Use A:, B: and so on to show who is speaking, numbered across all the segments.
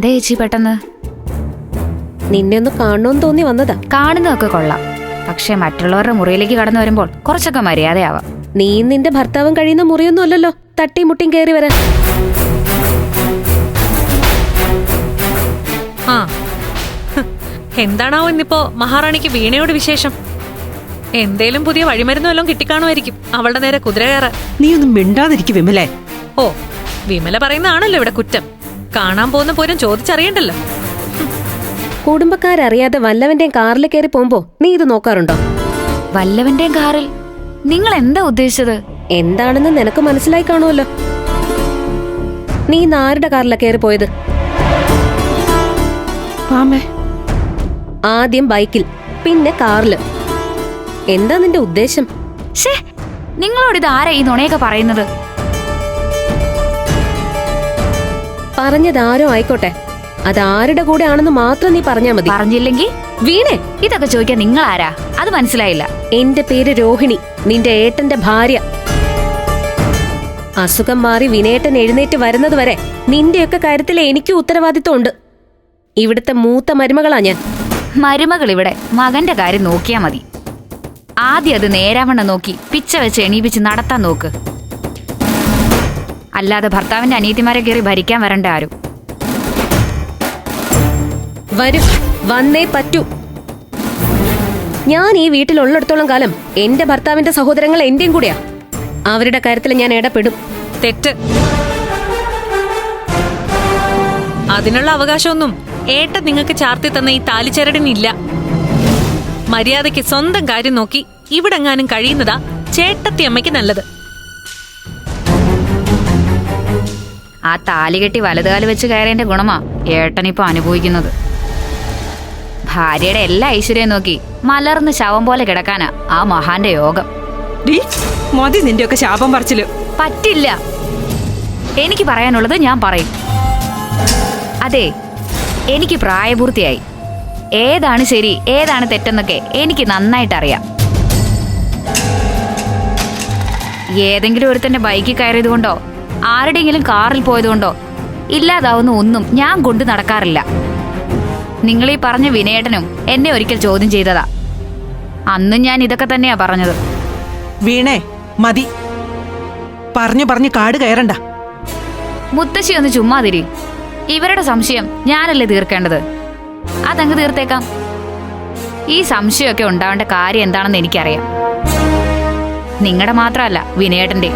A: എന്താ ചേച്ചി പെട്ടെന്ന്?
B: നിന്നെ ഒന്ന് കാണണമെന്ന് തോന്നി വന്നതാ.
A: കാണുന്നതൊക്കെ കൊള്ളാം. പക്ഷെ മറ്റുള്ളവരുടെ മുറിയിലേക്ക് കടന്നു വരുമ്പോൾ കുറച്ചൊക്കെ മര്യാദയാവാം.
B: നീ നിന്റെ ഭർത്താവും കഴിയുന്ന മുറിയൊന്നും അല്ലല്ലോ. തട്ടിയും മുട്ടിയും കയറി വരാൻ.
C: ആ. ഹ്, എന്താണാവോ ഇന്നിപ്പോ മഹാറാണിക്ക് വീണയോട് വിശേഷം? എന്തേലും പുതിയ വഴിമരുന്ന് വല്ലതും കിട്ടിക്കാണുമായിരിക്കും. അവളുടെ നേരെ കുതിര കയറാൻ.
D: നീ ഒന്നും മിണ്ടാതിരിക്കും വിമലേ.
C: ഓ വിമല പറയുന്നതാണല്ലോ ഇവിടെ കുറ്റം. കാണാൻ പോകുന്ന പോരും ചോദിച്ചറിയണ്ടല്ലോ.
B: കുടുംബക്കാരറിയാതെ വല്ലവന്റെ കാറിൽ കയറി പോകുമ്പോ നീ ഇത് നോക്കാറുണ്ടോ?
A: വല്ലവന്റെ കാറിൽ? നിങ്ങൾ എന്താ ഉദ്ദേശിച്ചത്?
B: എന്താണെന്ന് നിനക്ക് മനസ്സിലായി കാണുമല്ലോ. നീ ഇന്ന് ആരുടെ കാറിലാ കയറി പോയത്? ആദ്യം ബൈക്കിൽ പിന്നെ കാറിൽ. എന്താ നിന്റെ ഉദ്ദേശം?
A: ഷേ നിങ്ങളോട് ഇത് ആരാ ഈ നുണയൊക്കെ പറയുന്നത്?
B: പറഞ്ഞതാരോ ആയിക്കോട്ടെ. അത് ആരുടെ കൂടെ ആണെന്ന് മാത്രം നീ പറഞ്ഞാ മതി.
A: പറഞ്ഞില്ലെങ്കിൽ
B: വീണേ
A: ഇതൊക്കെ ചോദിക്കാൻ നിങ്ങൾ ആരാ അത് മനസ്സിലായില്ല.
B: എന്റെ പേര് രോഹിണി നിന്റെ ഏട്ടന്റെ ഭാര്യ. അസുഖം മാറി വിനേട്ടൻ എഴുന്നേറ്റ് വരുന്നത് വരെ നിന്റെയൊക്കെ കാര്യത്തിൽ എനിക്കും ഉത്തരവാദിത്വം ഉണ്ട് ഇവിടുത്തെ മൂത്ത മരുമകളാ ഞാൻ.
A: മരുമകൾ ഇവിടെ മകന്റെ കാര്യം നോക്കിയാ മതി. ആദ്യം അത് നേരാവണ്ണം നോക്കി പിച്ച വെച്ച് എണീപിച്ച് നടത്താൻ നോക്ക്. അല്ലാതെ ഭർത്താവിന്റെ അനീതിമാരെ കയറി ഭരിക്കാൻ വരണ്ട ആരും.
B: വരും. വന്നേ പറ്റൂ. ഞാൻ ഈ വീട്ടിൽ ഉള്ളിടത്തോളം കാലം എന്റെ ഭർത്താവിന്റെ സഹോദരങ്ങൾ എന്റെയും കൂടെയാ. അവരുടെ കാര്യത്തിൽ ഞാൻ ഇടപെടും.
C: തെറ്റ്. അതിനുള്ള അവകാശമൊന്നും ഏട്ട നിങ്ങൾക്ക് ചാർത്തി തന്ന ഈ താലിച്ചരടിനില്ല. മര്യാദയ്ക്ക് സ്വന്തം കാര്യം നോക്കി ഇവിടെങ്ങാനും കഴിയുന്നതാ ചേട്ടത്തി അമ്മയ്ക്ക് നല്ലത്.
A: ആ താലി കെട്ടി വലതുകാൽ വെച്ച് കയറിയതിന്റെ ഗുണമാ ഏട്ടനിപ്പോ അനുഭവിക്കുന്നത്. ഭാര്യയുടെ എല്ലാ ഐശ്വര്യം നോക്കി മലർന്ന് ശവം പോലെ കിടക്കാനാ ആ മഹാന്റെ യോഗം.
D: മതി മതി നിന്റെയൊക്കെ ശാപം പറിച്ചിൽ.
A: പറ്റില്ല. എനിക്ക് പറയാനുള്ളത് ഞാൻ പറയും. അതെ എനിക്ക് പ്രായപൂർത്തിയായി. ഏതാണ് ശരി ഏതാണ് തെറ്റെന്നൊക്കെ എനിക്ക് നന്നായിട്ട് അറിയാം ഏതെങ്കിലും ഒരുത്തന്റെ ബൈക്കിൽ കയറിയത് കൊണ്ടോ ആരുടെയെങ്കിലും കാറിൽ പോയതുകൊണ്ടോ? ഇല്ലാതാവുന്ന ഒന്നും ഞാൻ കൊണ്ടു നടക്കാറില്ല. നിങ്ങളീ പറഞ്ഞ വിനയേട്ടനും എന്നെ ഒരിക്കൽ ചോദ്യം ചെയ്തതാ. അന്നും ഞാൻ ഇതൊക്കെ തന്നെയാ പറഞ്ഞത്.
D: വീണേ മതി. പറഞ്ഞു പറഞ്ഞു കാട് കയറണ്ട.
A: മുത്തശ്ശി ഒന്ന് ചുമ്മാതിരി. ഇവരുടെ സംശയം ഞാനല്ലേ തീർക്കേണ്ടത്? അതങ്ങ് തീർത്തേക്കാം. ഈ സംശയമൊക്കെ ഉണ്ടാവേണ്ട കാര്യം എന്താണെന്ന് എനിക്കറിയാം. നിങ്ങളുടെ മാത്രമല്ല വിനയേട്ടന്റെ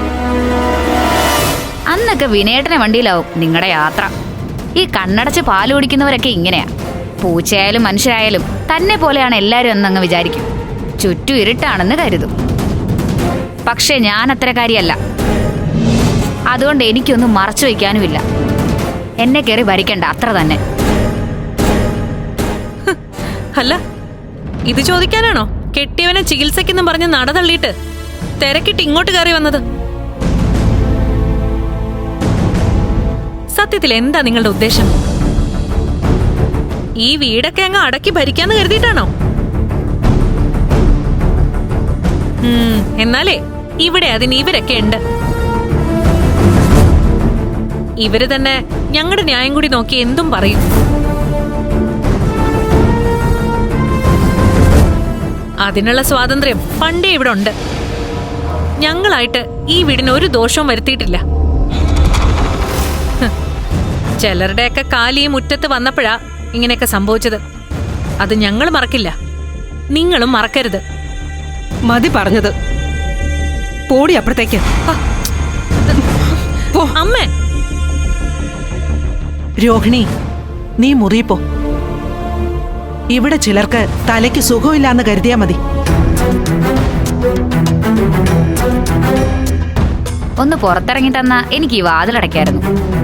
A: അന്നൊക്കെ വിനേട്ടനെ വണ്ടിയിലാവും. നിങ്ങളുടെ യാത്ര. ഈ കണ്ണടച്ച് പാൽ കുടിക്കുന്നവരൊക്കെ ഇങ്ങനെയാ. പൂച്ചയായാലും മനുഷ്യരായാലും തന്നെ പോലെയാണ് എല്ലാവരും എന്നങ്ങ് വിചാരിക്കും. ചുറ്റും ഇരുട്ടാണെന്ന് കരുതും. പക്ഷേ ഞാൻ അത്ര കാര്യമല്ല അതുകൊണ്ട് എനിക്കൊന്നും മറച്ചു വയ്ക്കാനുമില്ല. എന്നെ കയറി ഭരിക്കണ്ട അത്ര തന്നെ.
C: അല്ല ഇത് ചോദിക്കാനാണോ? കെട്ടിയവനെ ചികിത്സയ്ക്കെന്നും പറഞ്ഞ് നട തള്ളിയിട്ട് തിരക്കിട്ട് ഇങ്ങോട്ട് കയറി വന്നത്. സത്യത്തിൽ എന്താ നിങ്ങളുടെ ഉദ്ദേശം? ഈ വീടൊക്കെ അങ്ങ് അടക്കി ഭരിക്കാന്ന് കരുതിയിട്ടാണോ? എന്നാലേ ഇവിടെ അതിന് ഇവരൊക്കെ ഉണ്ട്. ഇവർ തന്നെ ഞങ്ങളുടെ ന്യായം കൂടി നോക്കി എന്തും പറയും. അതിനുള്ള സ്വാതന്ത്ര്യം പണ്ടേ ഇവിടെ ഉണ്ട്. ഞങ്ങളായിട്ട് ഈ വീടിന് ഒരു ദോഷവും വരുത്തിയിട്ടില്ല. ചിലരുടെയൊക്കെ കാലി മുറ്റത്ത് വന്നപ്പോഴാ ഇങ്ങനെയൊക്കെ സംഭവിച്ചത്. അത് ഞങ്ങൾ മറക്കില്ല. നിങ്ങളും മറക്കരുത്.
D: മതി പറഞ്ഞത്. പോടി അപ്പുറത്തേക്ക്.
C: അമ്മേ.
D: രോഹിണി നീ മുറിയിപ്പോ. ഇവിടെ ചിലർക്ക് തലയ്ക്ക് സുഖമില്ലാന്ന് കരുതിയാ മതി.
A: ഒന്ന് പുറത്തിറങ്ങി തന്ന എനിക്ക് ഈ വാതിലടയ്ക്കായിരുന്നു.